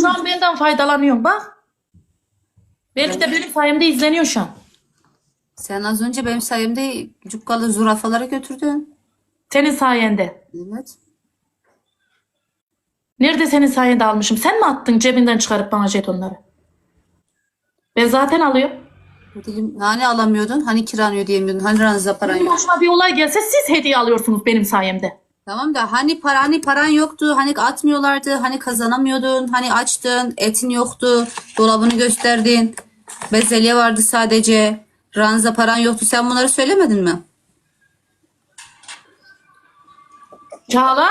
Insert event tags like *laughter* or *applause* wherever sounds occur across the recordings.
Şu an benden faydalanıyorsun bak. Belki de benim sayemde izleniyor şu an. Sen az önce benim sayemde cukkalı zürafalara götürdün. Senin sayende. Evet. Nerede senin sayende almışım? Sen mi attın cebinden çıkarıp bana jetonları? Ben zaten alıyorum. Dedim, hani alamıyordun? Hani kiranıyor diyemiyordun? Hani ranza paran Benim yok? başıma bir olay gelse siz hediye alıyorsunuz benim sayemde. Tamam da hani para hani paran yoktu? Hani atmıyorlardı? Hani kazanamıyordun? Hani açtın? Etin yoktu? Dolabını gösterdin. Bezelye vardı sadece. Ranza paran yoktu. Sen bunları söylemedin mi? Çağla!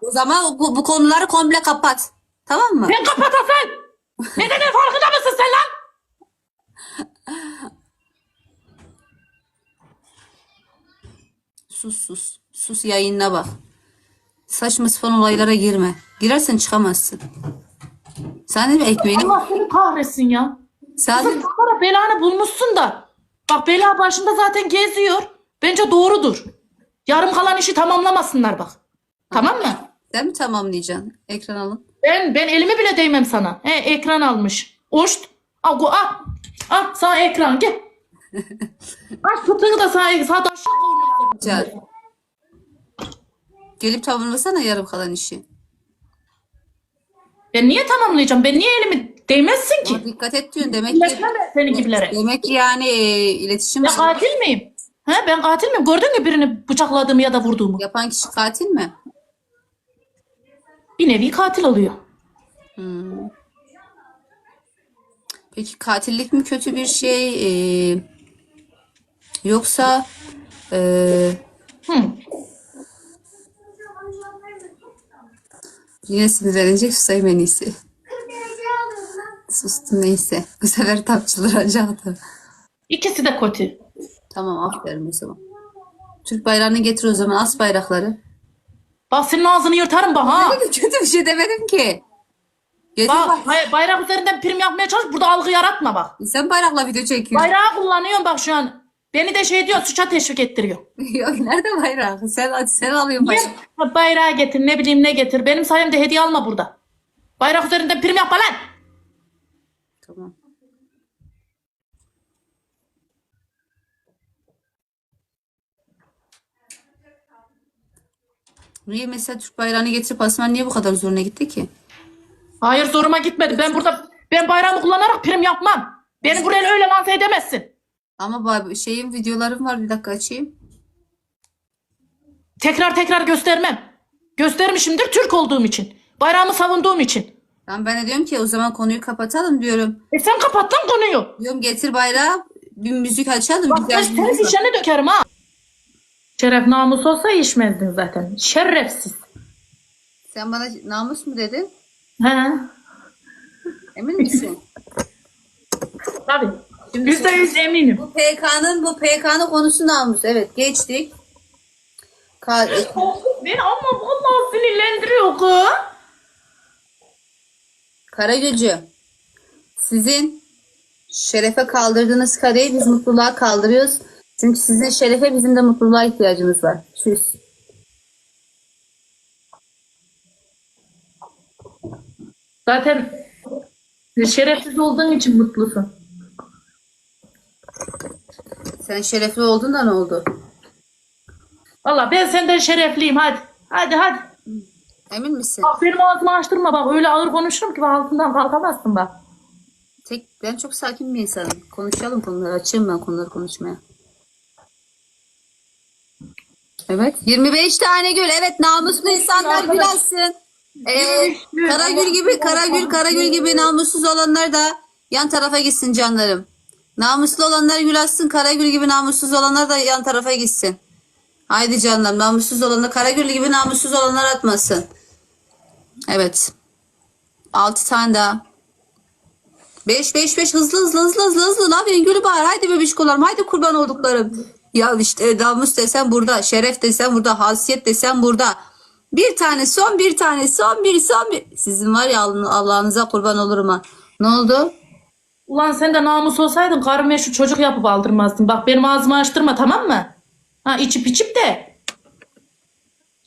O zaman bu, bu konuları komple kapat. Tamam mı? Ben kapatasın! Ne dediğin farkında mısın sen lan? Sus sus. Sus yayınına bak. Saçma sapan olaylara girme. Girersen çıkamazsın. Sen de mi ekmeğini? Allah seni kahretsin ya. Sen Kızım sonra belanı bulmuşsun da. Bak bela başında zaten geziyor. Bence doğrudur. Yarım kalan işi tamamlamasınlar bak. Tamam mı? sen mi tamamlayacaksın? Ekran alın. Ben ben elimi bile değmem sana. He ekran almış. Oşt. Al go al. Al sana ekran gel. *laughs* Aç fıtığını da sana sağ aşağı koyuyorum. Gelip tamamlasana yarım kalan işi. Ben niye tamamlayacağım? Ben niye elimi değmezsin Ama ki? dikkat et diyorsun. Demek ki, İletmem ben senin gibilere. demek ki yani e, iletişim Ben katil miyim? He ben katil miyim? Gördün mü birini bıçakladığımı ya da vurduğumu? yapan kişi katil mi? Bir nevi katil oluyor. Peki katillik mi kötü bir şey? e, yoksa e, yine sinirlenecek susayım en iyisi. Sustum neyse. Bu sefer tapçılacaktı. İkisi de kötü. Tamam aferin o zaman. Türk bayrağını getir o zaman. As bayrakları. Bak senin ağzını yırtarım bak ha. *laughs* Kötü bir şey demedim ki. Getir Bak bak. bay- bayrak üzerinden prim yapmaya çalış. Burada algı yaratma bak. Sen bayrakla video çekiyorsun. Bayrağı kullanıyorum bak şu an. Beni de şey diyor suça teşvik ettiriyor. *laughs* Yok nerede bayrak? Sen, sen alıyorsun Niye? Ha, Bayrağı getir ne bileyim ne getir. Benim sayemde hediye alma burada. Bayrak üzerinden prim yapma lan. Tamam. Niye mesela Türk bayrağını getirip asman niye bu kadar zoruna gitti ki? Hayır zoruma gitmedi. Ben burada ben bayrağımı kullanarak prim yapmam. Beni buraya öyle lanse edemezsin. Ama bu şeyin videolarım var bir dakika açayım. Tekrar tekrar göstermem. Göstermişimdir Türk olduğum için. Bayrağımı savunduğum için. Ben ben de diyorum ki o zaman konuyu kapatalım diyorum. E sen kapattın konuyu. Diyorum getir bayrağı bir müzik açalım. Bak ben senin müzik. işini dökerim ha. Şeref namus olsa içmezdin zaten. Şerefsiz. Sen bana namus mu dedin? He. Emin misin? Tabii. Yüzde yüz eminim. bu PK'nın bu PK'nın konusu namus. Evet geçtik. Ka- Beni ama vallahi sinirlendiriyor kız. Karagöcü, sizin şerefe kaldırdığınız kareyi biz mutluluğa kaldırıyoruz. Çünkü sizin şerefe bizim de mutluluğa ihtiyacımız var. Çüz. Zaten şerefsiz olduğun için mutlusun. Sen şerefli oldun da ne oldu? Valla ben senden şerefliyim hadi. Hadi hadi. Emin misin? Bak benim ağzımı açtırma bak öyle ağır konuşurum ki bak altından kalkamazsın bak. Tek, ben çok sakin bir insanım. Konuşalım konuları. Açayım ben konuları konuşmaya. Evet. 25 tane gül. Evet namuslu insanlar gül açsın. Ee, Karagül gibi, Karagül, Karagül gibi namussuz olanlar da yan tarafa gitsin canlarım. Namuslu olanlar gül açsın, Karagül gibi namussuz olanlar da yan tarafa gitsin. Haydi canlarım, namussuz olanlar, Karagül gibi namussuz olanlar atmasın. Evet. 6 tane daha. 5 5 5 hızlı hızlı hızlı hızlı hızlı benim gülü bağır. Haydi bebişkolarım haydi kurban olduklarım. Ya işte namus desen burada, şeref desen burada, hasiyet desen burada. Bir tane son bir tane son bir son bir. Sizin var ya Allah'ın- Allah'ınıza kurban olurum ha. Ne oldu? Ulan sen de namus olsaydın karıma şu çocuk yapıp aldırmazdın. Bak benim ağzımı açtırma tamam mı? Ha içip içip de.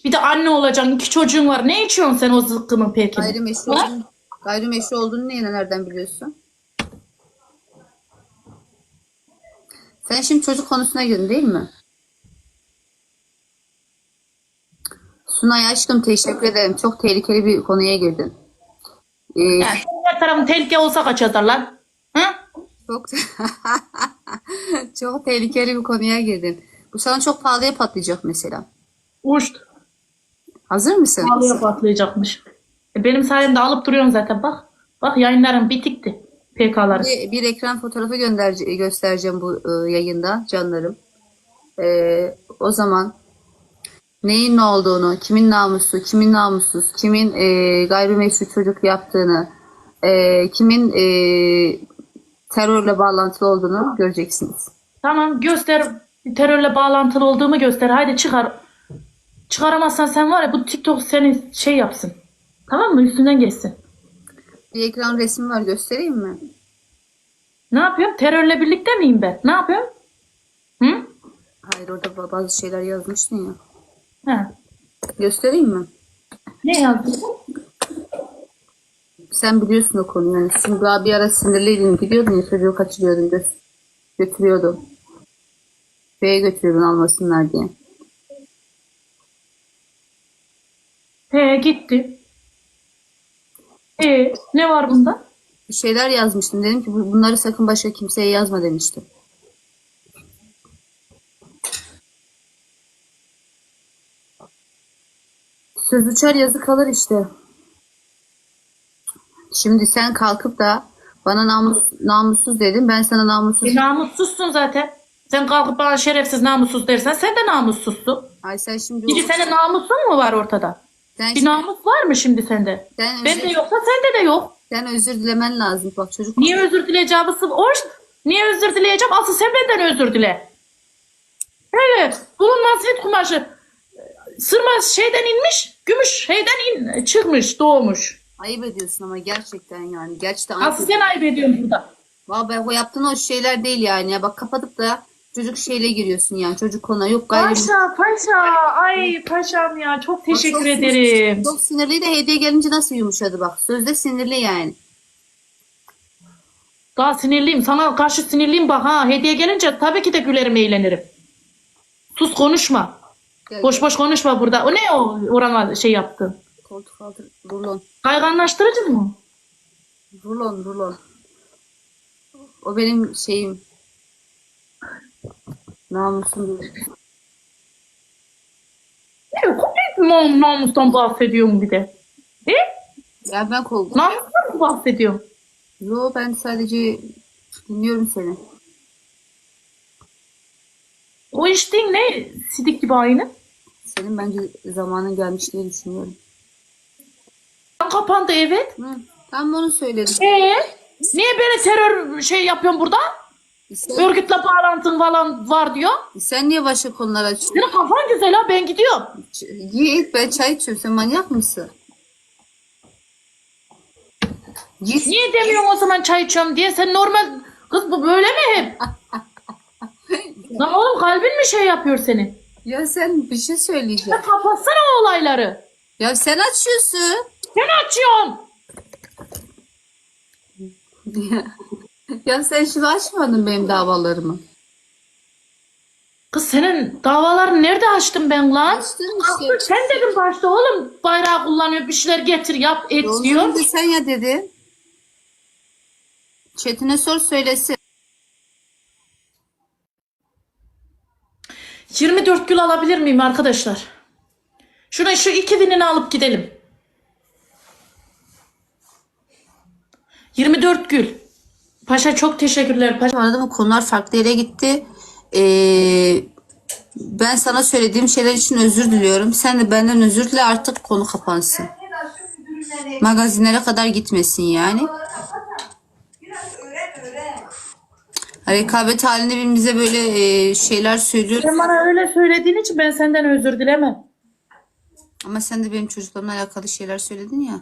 Bir de anne olacaksın iki çocuğun var. Ne içiyorsun sen o zıkkımın pekini? Gayrimeşru, Ha? Gayrimeşru olduğunu niye nereden biliyorsun? Sen şimdi çocuk konusuna girdin değil mi? Sunay aşkım teşekkür ederim. Çok tehlikeli bir konuya girdin. Ee, Yani her tarafın tehlike olsa kaç yazarlar? Hı? Çok *laughs* çok tehlikeli bir konuya girdin. Bu sana çok pahalıya patlayacak mesela. Uçt. Hazır mısın? Pahalıya patlayacakmış. E benim sayemde alıp duruyorsun zaten bak. Bak yayınlarım bitikti. PK'ları. Bir, bir ekran fotoğrafı gönder, göstereceğim bu e, yayında canlarım. E, o zaman neyin ne olduğunu, kimin namusu, kimin namussuz, kimin e, gayrimeşru çocuk yaptığını, e, kimin e, terörle bağlantılı olduğunu göreceksiniz. Tamam göster. Terörle bağlantılı olduğumu göster. Haydi çıkar. Çıkaramazsan sen var ya bu TikTok seni şey yapsın. Tamam mı? Üstünden geçsin. Bir ekran resmi var göstereyim mi? Ne yapıyorum? Terörle birlikte miyim ben? Ne yapıyorum? Hı? Hayır orada ba- bazı şeyler yazmıştın ya. Ha. Göstereyim mi? Ne yazdın? Sen biliyorsun o konuyu. Yani şimdi daha bir ara sinirliydin. Gidiyordun ya çocuğu kaçırıyordun. Gö götürüyordun. Köye götürüyordun almasınlar diye. He gitti. E ne var bunda? Bir şeyler yazmıştım. Dedim ki "Bu- bunları sakın başka kimseye yazma demiştim. Söz uçar yazı kalır işte. Şimdi sen kalkıp da bana namus, namussuz dedin. Ben sana namussuz... E, namussuzsun zaten. Sen kalkıp bana şerefsiz namussuz dersen sen de namussuzsun. Ay sen şimdi... Şimdi senin namusun mu var ortada? sen, Bir namus var mı şimdi sende? sen, Bende özür, yoksa sende de yok. sen özür dilemen lazım. Bak çocuk... Niye özür dileyeceğim asıl? Hoş. Niye özür dileyeceğim? Asıl sen benden özür dile. Evet. Bulunmaz hit kumaşı. Sırma şeyden inmiş. Gümüş şeyden in, çıkmış. Doğmuş. Ayıp ediyorsun ama gerçekten yani. Gerçekten ayıp Asıl sen ayıp ediyorsun burada. Vallahi o yaptığın o şeyler değil yani. Ya bak kapatıp da çocuk şeyle giriyorsun yani. Çocuk konuğa yok gayri. Paşa paşa. Ay paşam ya. Çok teşekkür çok- ederim. Çok sinirli de hediye gelince nasıl yumuşadı bak. Sözde sinirli yani. Daha sinirliyim. Sana karşı sinirliyim bak ha. Hediye gelince tabii ki de gülerim eğlenirim. Sus konuşma. Gel, Boş boş konuşma burada. O ne o orana şey yaptın? Koltuk aldır. Rulon. Kayganlaştırıcı mı? Rulon rulon. O benim şeyim. Namusum değil. Ne komik nam namustan bahsediyorum bir de. E? Ya ben kol. Namustan mı bahsediyorum? Yo ben sadece dinliyorum seni. O içtiğin ne? Sidik gibi aynı. Senin bence zamanın gelmiş diye düşünüyorum. Kapandı evet. Hı, tam onu söyledim. Ee? Niye böyle terör şey yapıyorsun burada? Sen, Örgütle bağlantın falan var diyor. sen niye başka konular açıyorsun? Senin kafan güzel ha ben gidiyorum. Ç- Git ben çay içiyorum. Sen manyak mısın? Git. Niye demiyorsun o zaman çay içiyorum diye? Sen normal kız bu böyle mi hep? *laughs* Lan oğlum kalbin mi şey yapıyor senin? Ya sen bir şey söyleyeceğim. Sen kapatsana o olayları. Ya sen açıyorsun. Sen açıyorsun. *laughs* ya sen şunu açmadın benim davalarımı. Kız senin davalarını nerede açtım ben lan? Açtın işte. sen dedin başta oğlum bayrağı kullanıyor bir şeyler getir yap et Onu diyor. önce sen ya dedin. Çetin'e sor söylesin. 24 gül alabilir miyim arkadaşlar? Şuna şu iki binini alıp gidelim. 24 gül. Paşa çok teşekkürler. Paşa. Arada bu konular farklı yere gitti. Ee, ben sana söylediğim şeyler için özür diliyorum. Sen de benden özür dile artık konu kapansın. Magazinlere kadar gitmesin yani. Rekabet halinde birbirimize böyle e, şeyler söylüyoruz. Sen bana öyle söylediğin için ben senden özür dilemem. Ama sen de benim çocuklarımla alakalı şeyler söyledin ya.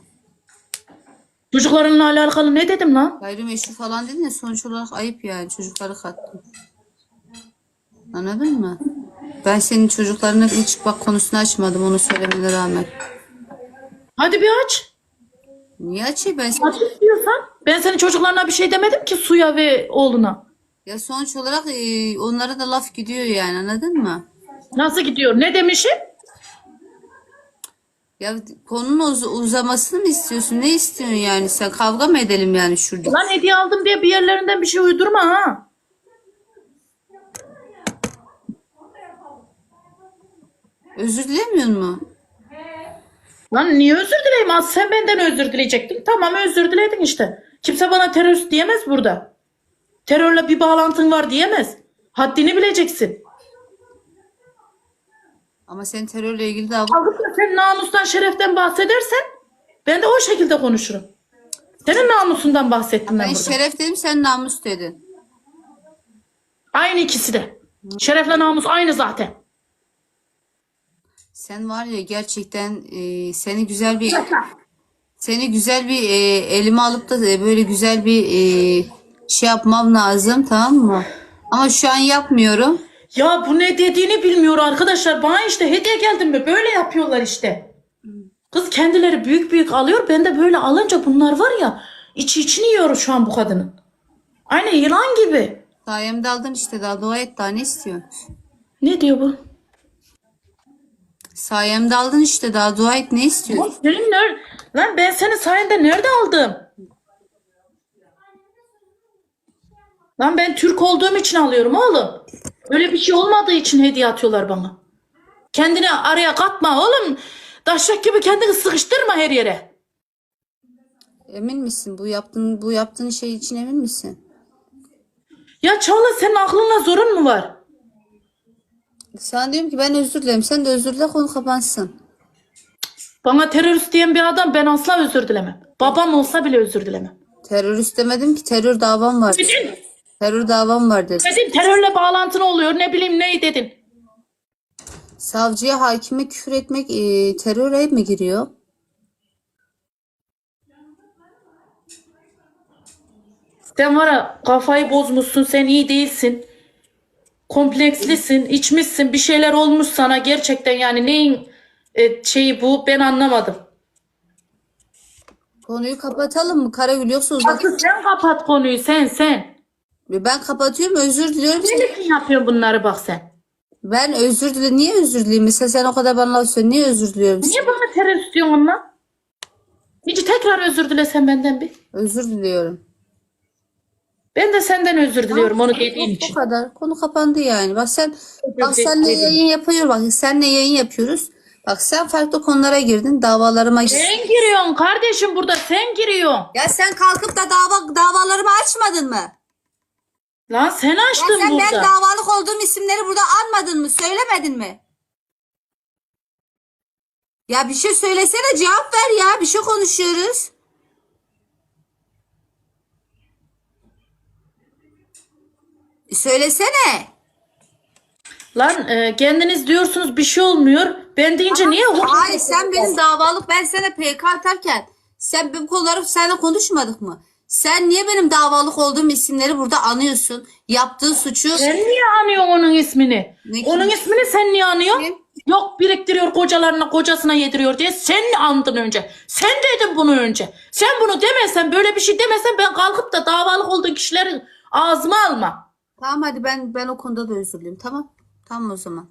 Çocuklarınla alakalı ne dedim lan? Gayrimeşru falan dedin ya sonuç olarak ayıp yani çocukları kattın. Anladın mı? Ben senin çocuklarına hiç bak konusunu açmadım onu söylemene rağmen. Hadi bir aç. Niye açayım ben sana? Aç istiyorsan. Ben senin çocuklarına bir şey demedim ki Suya ve oğluna. Ya sonuç olarak e, onlara da laf gidiyor yani anladın mı? Nasıl gidiyor? Ne demişim? Ya konunun uz- uzamasını mı istiyorsun? Ne istiyorsun yani sen? Kavga mı edelim yani şurada? Lan hediye aldım diye bir yerlerinden bir şey uydurma ha. Özür dilemiyor mu? Lan niye özür dileyim? Az sen benden özür dileyecektin. Tamam özür diledin işte. Kimse bana terörist diyemez burada. Terörle bir bağlantın var diyemez. Haddini bileceksin. Ama senin terörle ilgili dava Kalkıp da sen namustan şereften bahsedersen ben de o şekilde konuşurum. Senin namusundan bahsettim ben Ben burada. şeref dedim sen namus dedin. Aynı ikisi de. Şerefle namus aynı zaten. Sen var ya gerçekten e, seni güzel bir seni güzel bir e, elime alıp da e, böyle güzel bir e, şey yapmam lazım tamam mı? Ama şu an yapmıyorum. Ya bu ne dediğini bilmiyor arkadaşlar. Bana işte hediye geldim mi böyle yapıyorlar işte. Kız kendileri büyük büyük alıyor. Ben de böyle alınca bunlar var ya içi içini yiyor şu an bu kadının. Aynı yılan gibi. Sayemde aldın işte daha dua et daha ne istiyorsun? Ne diyor bu? Sayemde aldın işte daha dua et ne istiyorsun? Lan Senin nerede? Lan ben senin sayende nerede aldım? Lan ben Türk olduğum için alıyorum oğlum. Öyle bir şey olmadığı için hediye atıyorlar bana. Kendini araya katma oğlum. Daşak gibi kendini sıkıştırma her yere. Emin misin bu yaptığın bu yaptığın şey için emin misin? Ya Çağla senin aklınla zorun mu var? Sana diyorum ki ben özür dilerim. Sen de özür dile konu kapansın. Bana terörist diyen bir adam ben asla özür dilemem. Babam olsa bile özür dilemem. Terörist demedim ki terör davam var. Dedin, Terör davam var dedin terörle bağlantın oluyor ne bileyim ne dedin. Savcıya hakime küfür etmek e, teröre mi giriyor? Sen var ya kafayı bozmuşsun sen iyi değilsin. Komplekslisin içmişsin bir şeyler olmuş sana gerçekten yani neyin e, şeyi bu ben anlamadım. Konuyu kapatalım mı Karagül yoksa uzak. Asıl sen kapat konuyu sen sen. Ben kapatıyorum özür diliyorum. Ne için yapıyorsun bunları bak sen. Ben özür dile niye özür dileyim? Mesela sen o kadar bana laf söyle niye özür diliyorum? Niye bana terörist diyorsun onunla? Hiç tekrar özür dilesen benden bir. Özür diliyorum. Ben de senden özür diliyorum onu dediğin Bu için. kadar. Konu kapandı yani. Bak sen bak senle yayın yapıyor bak senle yayın yapıyoruz. Bak sen farklı konulara girdin. Davalarıma. Sen giriyorsun kardeşim burada sen giriyorsun. Ya sen kalkıp da dava davalarımı açmadın mı? Lan sen Ya açtın sen ben burada. davalık olduğum isimleri burada anmadın mı? Söylemedin mi? Ya bir şey söylesene cevap ver ya. Bir şey konuşuyoruz. E, Söylesene. Lan e, kendiniz diyorsunuz bir şey olmuyor. Ben deyince niye Hayır sen benim davalık ben sana PK atarken sen bu konuları seninle konuşmadık mı? Sen niye benim davalık olduğum isimleri burada anıyorsun? Yaptığı suçu Sen niye anıyorsun onun ismini? Ne- onun ismini sen niye anıyorsun? Kim? Yok biriktiriyor kocalarına kocasına yediriyor diye sen andın önce. Sen dedin bunu önce. Sen bunu demesen böyle bir şey demesen ben kalkıp da davalık olduğu kişileri ağzıma alma. Tamam hadi ben ben o konuda da özür dileyim. Tamam. Tamam o zaman.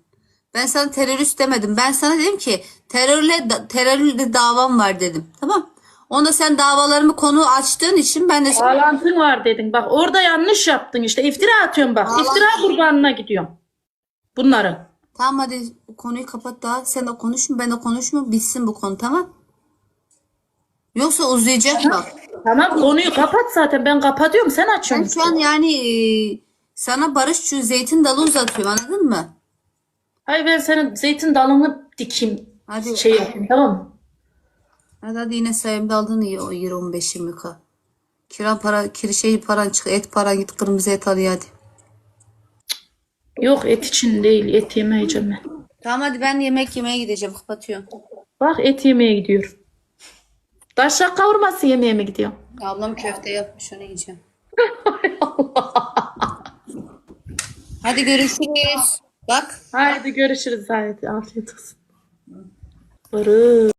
Ben sana terörist demedim. Ben sana dedim ki terörle terörle davam var dedim. Tamam. Onda sen davalarımı konu açtığın için ben de Bağlantın var dedin. Bak orada yanlış yaptın işte. İftira atıyorsun bak. Bağlantı- İftira kurbanına gidiyorum. Bunların. Tamam hadi bu konuyu kapat daha. Sen de konuşma ben de konuşma bitsin bu konu tamam. Yoksa uzayacak bak. Tamam konuyu kapat zaten. Ben kapatıyorum. Sen Ben açıyorsun. şu an yani e, sana barış şu zeytin dalı uzatıyorum anladın mı? Hayır ben senin zeytin dalını dikeyim. Hadi. Şey yapayım tamam mı? Hadi, hadi yine sayemde aldın iyi o 20-15-20 k. Kira para, kiri şey paran çık, et paran git kırmızı et al hadi. Yok et için değil. Et yemeyeceğim ben. Tamam hadi ben yemek yemeye gideceğim. Kapatıyorum. Bak et yemeye gidiyor. Taşak kavurması yemeye mi gidiyor? Ablam köfte yapmış onu yiyeceğim. Hadi görüşürüz. Bak. Haydi görüşürüz. Haydi afiyet olsun. Barış.